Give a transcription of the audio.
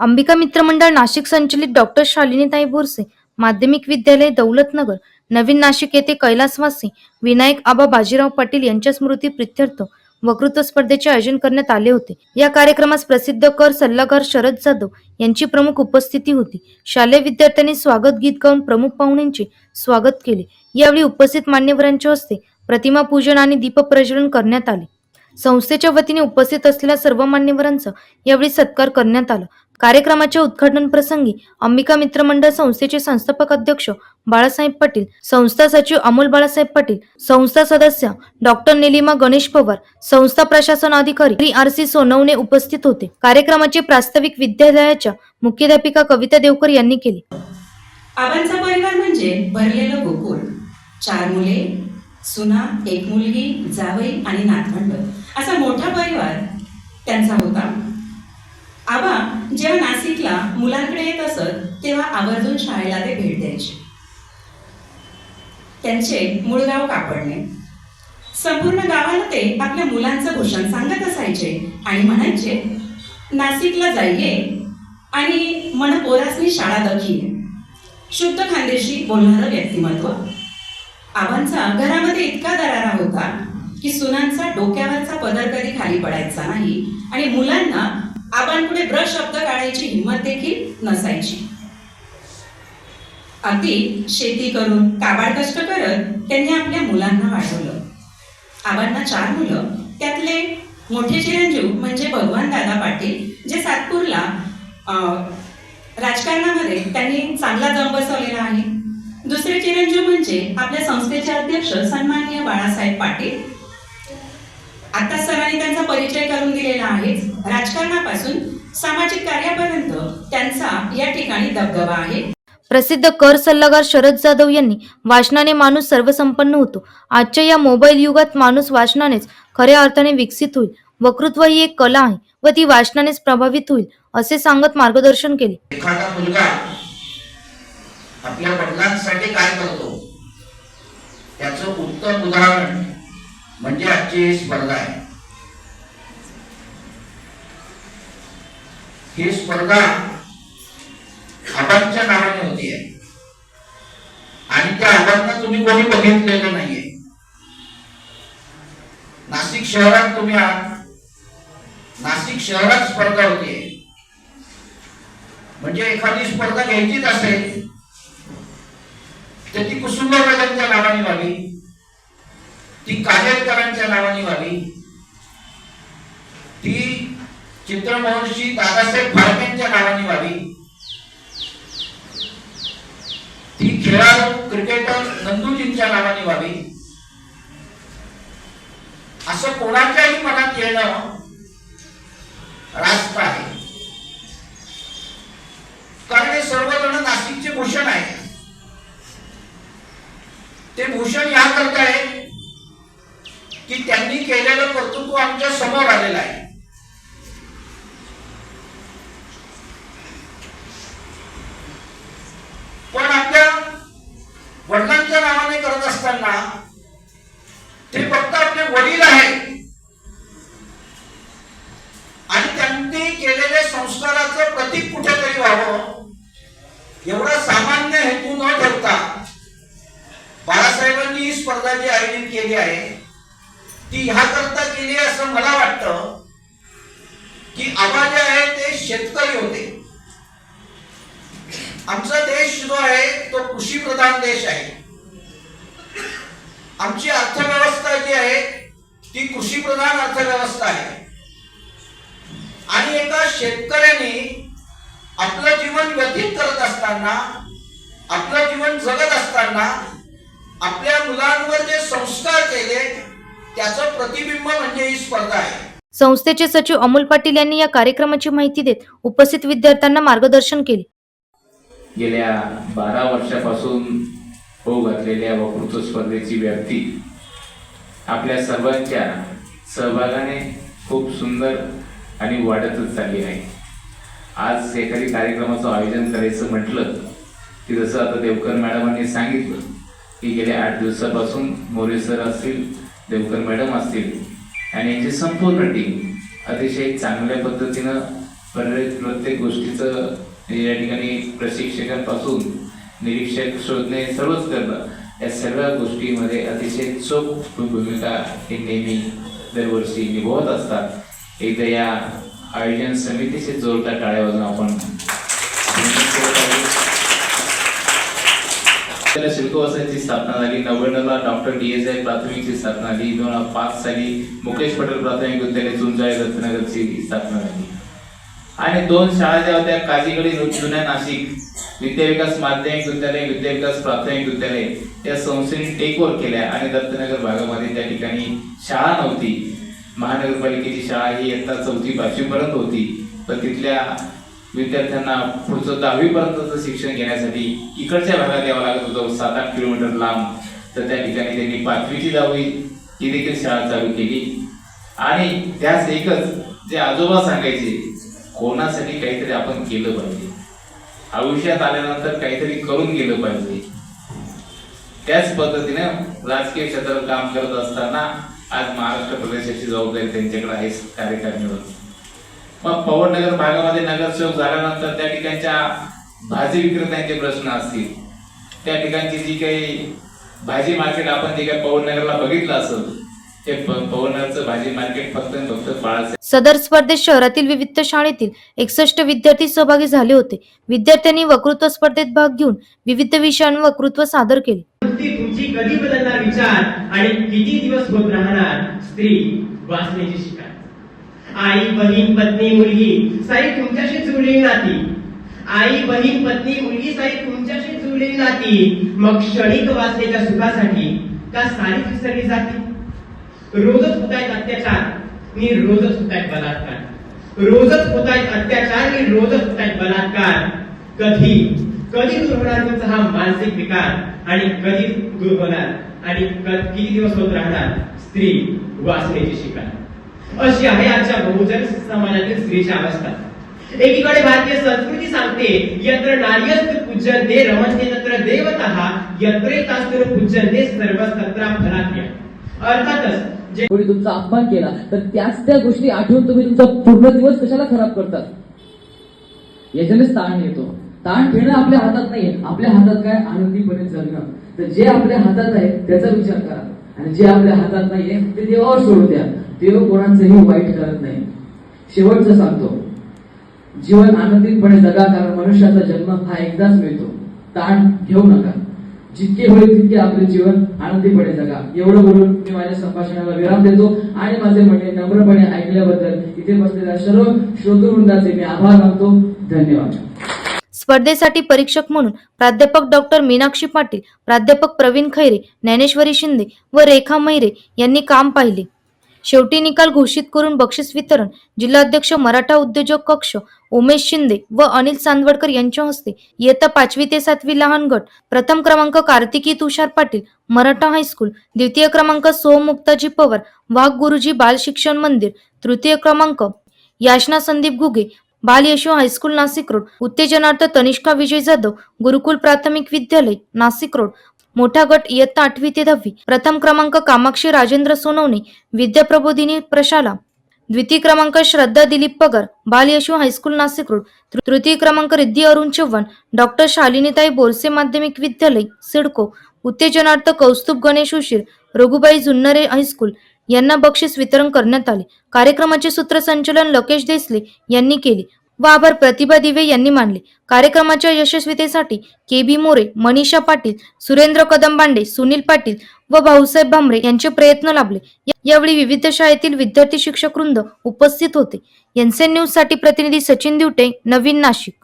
अंबिका मित्रमंडळ नाशिक संचलित डॉक्टर शालिनीताई बोरसे माध्यमिक विद्यालय दौलतनगर नवीन नाशिक येथे कैलासवासी विनायक आबा बाजीराव पाटील यांच्या स्मृती प्रित्यर्थ वक्तृत्व स्पर्धेचे आयोजन करण्यात आले होते. या कार्यक्रमास प्रसिद्ध कर सल्लागार शरद जाधव यांची प्रमुख उपस्थिती होती. शालेय विद्यार्थ्यांनी स्वागत गीत गाऊन प्रमुख पाहुण्यांचे स्वागत केले. यावेळी उपस्थित मान्यवरांच्या हस्ते प्रतिमा पूजन आणि दीपप्रज्वलन करण्यात आले. संस्थेच्या वतीने उपस्थित असलेल्या सर्व मान्यवरांचा यावेळी सत्कार करण्यात आला. कार्यक्रमाच्या उद्घाटन प्रसंगी अंबिका मित्र मंडळ संस्थेचे संस्थापक अध्यक्ष बाळासाहेब पाटील संस्था सचिव अमोल बाळासाहेब पाटील संस्था सदस्य डॉक्टर निलिमा गणेश पवार संस्था प्रशासन अधिकारी आर सी सोनवणे उपस्थित होते. कार्यक्रमाचे प्रास्ताविक विद्यालयाच्या मुख्याध्यापिका कविता देवकर यांनी केले. आबांचा परिवार म्हणजे भरलेलं गोकुळ. चार मुले सुना एक मुलगी जावई आणि नातवंड. असा मोठा परिवार त्यांचा होता. आबा जेव्हा नाशिकला मुलांकडे येत असत तेव्हा आवर्जून शाळेला ते भेट द्यायचे. त्यांचे मूळ गाव कापडणे. संपूर्ण गावाला ते आपल्या मुलांचं भूषण सांगत असायचे आणि म्हणायचे नाशिकला जाईये आणि मन पोरासनी शाळा दखी शुद्ध खानदेशी बोलणारं व्यक्तिमत्व. आबांचा घरामध्ये इतका दरारा होता की सुनांचा डोक्यावरचा पदर कधी खाली पडायचा नाही आणि मुलांना आबांपुढे ब्र शब्द काढायची हिंमत देखील नसायची. अगदी शेती करून काबाड कष्ट करत त्यांनी आपल्या मुलांना वाढवलं. आबांना चार मुलं त्यातले मोठे चिरंजीव म्हणजे भगवान दादा पाटील जे सातपूरला राजकारणामध्ये त्यांनी चांगला जम बसवलेला आहे. दुसरे चिरंजीव म्हणजे आपल्या संस्थेचे अध्यक्ष सन्माननीय बाळासाहेब पाटील. आता सरांनी त्यांचा परिचय करून दिलेला आहे. राजकारणापासून सामाजिक कार्यापर्यंत त्यांचा या ठिकाणी दबदबा आहे. प्रसिद्ध कर सल्लागार शरद जाधव यांनी वाचनाने माणूस सर्वसंपन्न होतो. आजच्या या मोबाईल युगात माणूस वाचनानेच खऱ्या अर्थाने विकसित होईल. वक्तृत्व ही एक कला आहे व ती वाचनानेच प्रभावित होईल असे सांगत मार्गदर्शन केले. एखादा मुलगा आपल्या वडिलांसाठी काय करतो? त्याच उत्तम उदाहरण म्हणजे आजची स्पर्धा आहे. ही स्पर्धा आबांच्या नावाने होती. आहे आणि त्या आबांना तुम्ही कोणी बघितलेलं नाहीये. नाशिक शहरात तुम्ही आहात. नाशिक शहरात स्पर्धा होतीये. म्हणजे एखादी स्पर्धा घ्यायचीच असेल तर ती कुसुंबा मॅडमच्या नावाने व्हावी. ती काजेरकरांच्या नावाने व्हावी. ती चित्रमहर्षी दादासाहेब फाळकेंच्या नावाने व्हावी. ती खेळाडू क्रिकेटर नंदूजींच्या नावाने व्हावी. असं कोणाच्याही मनात येणं रास्त आहे. कारण हे सर्वजण नाशिकचे भूषण आहे ते भूषण या करता आहे की त्यांनी केलेलं कर्तृत्व आमच्यासमोर आलेलं आहे. पण आपल्या वडिलांच्या नावाने करत असताना ते फक्त आपले वडील आहेत. आणि त्यांनी केलेल्या संस्काराचं प्रतीक कुठेतरी व्हावं एवढा सामान्य हेतू न ठेवता बाळासाहेबांनी ही स्पर्धा जी आयोजित केली आहे ती ह्या करता केली असं मला वाटतं की आबा जे आहे ते शेतकरी होते. आमचा देश जो आहे तो कृषी प्रधान देश आहे. आमची अर्थव्यवस्था जी आहे ती कृषी प्रधान अर्थव्यवस्था आहे. आणि एका शेतकऱ्याने आपलं जीवन व्यतीत करत असताना आपलं जीवन जगत असताना आपल्या मुलांवर जे संस्कार केले त्याचं प्रतिबिंब म्हणजे ही स्पर्धा आहे. संस्थेचे सचिव अमोल पाटील यांनी या कार्यक्रमाची माहिती देत उपस्थित विद्यार्थ्यांना मार्गदर्शन केले. गेल्या बारा वर्षापासून होऊ घातलेल्या वक्तृत्व स्पर्धेची व्याप्ती आपल्या सर्वांच्या सहभागाने खूप सुंदर आणि वाढतच चालली आहे. आज एखादी कार्यक्रमाचं आयोजन करायचं म्हटलं की जसं आता देवकर मॅडमांनी सांगितलं की गेल्या आठ दिवसापासून मोरे सर असतील देवकर मॅडम असतील आणि यांची संपूर्ण टीम अतिशय चांगल्या पद्धतीनं प्रत्येक प्रत्येक गोष्टीचं या ठिकाणी प्रशिक्षकांपासून निरीक्षक शोधणे सर्वच करणं या सगळ्या गोष्टीमध्ये अतिशय चोख भूमिका हे नेहमी दरवर्षी निभवत असतात. एकदा या आयोजन समितीचे जोरदार टाळ्या वाजून आपण अभिनंदन केलं स्थापना झाली. नव्याण्णवला डॉक्टर डी एस आय प्राथमिकची स्थापना झाली. दोन हजार पाच साली मुकेश पटेल प्राथमिक विद्यालय चुंजाळे रत्नगरची स्थापना झाली. आणि दोन शाळा ज्या होत्या काजीगडी जुन्या नाशिक विद्याविकास माध्यमिक विद्यालय विद्याविकास प्राथमिक विद्यालय या संस्थेने टेक ओव्हर केल्या आणि दत्तनगर भागामध्ये त्या ठिकाणी शाळा नव्हती. महानगरपालिकेची शाळा ही इयत्ता चौथी पाचवीपर्यंत होती. पण तिथल्या विद्यार्थ्यांना पुढचं दहावीपर्यंतचं शिक्षण घेण्यासाठी इकडच्या भागात यावं लागत होतं. सात आठ किलोमीटर लांब. तर त्या ठिकाणी त्यांनी पाचवीची दहावी ही देखील शाळा चालू केली. आणि त्यास एकच जे आजोबा सांगायचे कोणासाठी काहीतरी आपण केलं पाहिजे. आयुष्यात आल्यानंतर काहीतरी करून गेलं पाहिजे. त्याच पद्धतीने राजकीय क्षेत्रात काम करत असताना आज महाराष्ट्र प्रदेशाची जबाबदारी त्यांच्याकडे आहे कार्यकारिणीवर. मग पवननगर भागामध्ये नगरसेवक झाल्यानंतर त्या ठिकाणच्या भाजी विक्रेत्यांचे प्रश्न असतील. त्या ठिकाणची जी काही भाजी मार्केट आपण जे काही पवननगरला बघितलं असेल ते प- पवननगरचं भाजी मार्केट फक्त आणि फक्त बाळासाहेब सदर स्पर्धेत शहरातील विविध शाळेतील एकसष्ट विद्यार्थी सहभागी झाले होते. विद्यार्थ्यांनी वक्तृत्व स्पर्धेत भाग घेऊन विविध विषयांवर वक्तृत्व सादर केले. तुमची कधी बदलणार विचार आणि किती दिवस होत राहणार? स्त्री वाचण्याची शिकार आई बहीण पत्नी मुलगी. साई तुमच्याशी जुळली नाती. आई बहीण पत्नी मुलगी साई तुमच्याशी जुळली नाती. मग क्षणिक वाचनेच्या सुखासाठी का सारी विसरली जाते? रोजच होत आहेत अत्याचार मी रोजच होत आहेत बलात्कार. रोजच होत आहेत अत्याचार मी रोजच होत आहेत बलात्कार. कधी? कधी दूर होणार तुमचा हा मानसिक विकार आणि कधी दूर होणार आणि किती दिवस होत राहणार? स्त्री वाचण्याची शिकार अशी आहे आजच्या बहुजन समाजातील स्त्रीची अवस्था. एकीकडे भारतीय संस्कृती सांगते यत्र नार्यस्त पूज्यन्ते रमन्ते तत्र देवतः यत्रेतास्तु पूज्यन्ते सर्वस्तत्र फलाख्य अर्थातच जे कोणी तुमचा अपमान केला तर त्याच त्या गोष्टी आठवून तुम्ही तुमचा पूर्ण दिवस कशाला खराब करतात? याच्यानेच ताण येतो. ताण घेणं आपल्या हातात नाहीये. आपल्या हातात काय? आनंदीपणे जगणं. तर जे आपल्या हातात आहे त्याचा विचार करा. आणि जे आपल्या हातात नाहीये ते देवावर सोडून द्या. देव कोणाचंही वाईट करत नाही. शेवटचं सांगतो. जीवन आनंदितपणे जगा कारण मनुष्याचा जन्म हा एकदाच मिळतो. ताण घेऊ नका. जितके होईल तितके आपले जीवन आनंदीपणे जगा. एवढं बोलून मी माझ्या संभाषणाला विराम देतो आणि माझे म्हणणे नम्रपणे ऐकल्याबद्दल इथे बसलेल्या सर्व श्रोतृवृंदाचे मी आभार मानतो. धन्यवाद. स्पर्धेसाठी परीक्षक म्हणून प्राध्यापक डॉक्टर मीनाक्षी पाटील प्राध्यापक प्रवीण खैरे ज्ञानेश्वरी शिंदे व रेखा मैरे यांनी काम पाहिले. शेवटी निकाल घोषित करून बक्षीस वितरण जिल्हाध्यक्ष मराठा उद्योजक कक्ष उमेश शिंदे व अनिल चांदवडकर यांच्या हस्ते इयत्ता पाचवी ते सातवी लहान गट प्रथम क्रमांक कार्तिकी तुषार पाटील मराठा हायस्कूल द्वितीय क्रमांक सोहम मुक्ताजी पवार वाघ गुरुजी बाल शिक्षण मंदिर तृतीय क्रमांक याशना संदीप घुगे बाल यशो हायस्कूल नाशिक रोड उत्तेजनार्थ तनिष्का विजय जाधव गुरुकुल प्राथमिक विद्यालय नाशिक रोड मोठा गट इयत्ता आठवी ते दहावी. प्रथम क्रमांक कामाक्षी राजेंद्र सोनवणे विद्याप्रबोधिनी प्रशाला. द्वितीय क्रमांक श्रद्धा दिलीप पगार बालयशू हायस्कूल नाशिक रोड. तृतीय क्रमांक रिद्धी अरुण चव्हाण डॉक्टर शालिनीताई बोरसे माध्यमिक विद्यालय सिडको. उत्तेजनार्थ कौस्तुभ गणेश उशीर रघुबाई जुन्नरे हायस्कूल. यांना बक्षीस वितरण करण्यात आले. कार्यक्रमाचे सूत्रसंचलन लोकेश देसले यांनी केले. व आभार प्रतिभा दिवे यांनी मानले कार्यक्रमाच्या यशस्वीतेसाठी के बी मोरे मनीषा पाटील सुरेंद्र कदमबांडे सुनील पाटील व भाऊसाहेब भांबरे यांचे प्रयत्न लाभले. यावेळी विविध शाळेतील विद्यार्थी शिक्षक वृंद उपस्थित होते. एनसेन न्यूजसाठी प्रतिनिधी सचिन दिवटे नवीन नाशिक.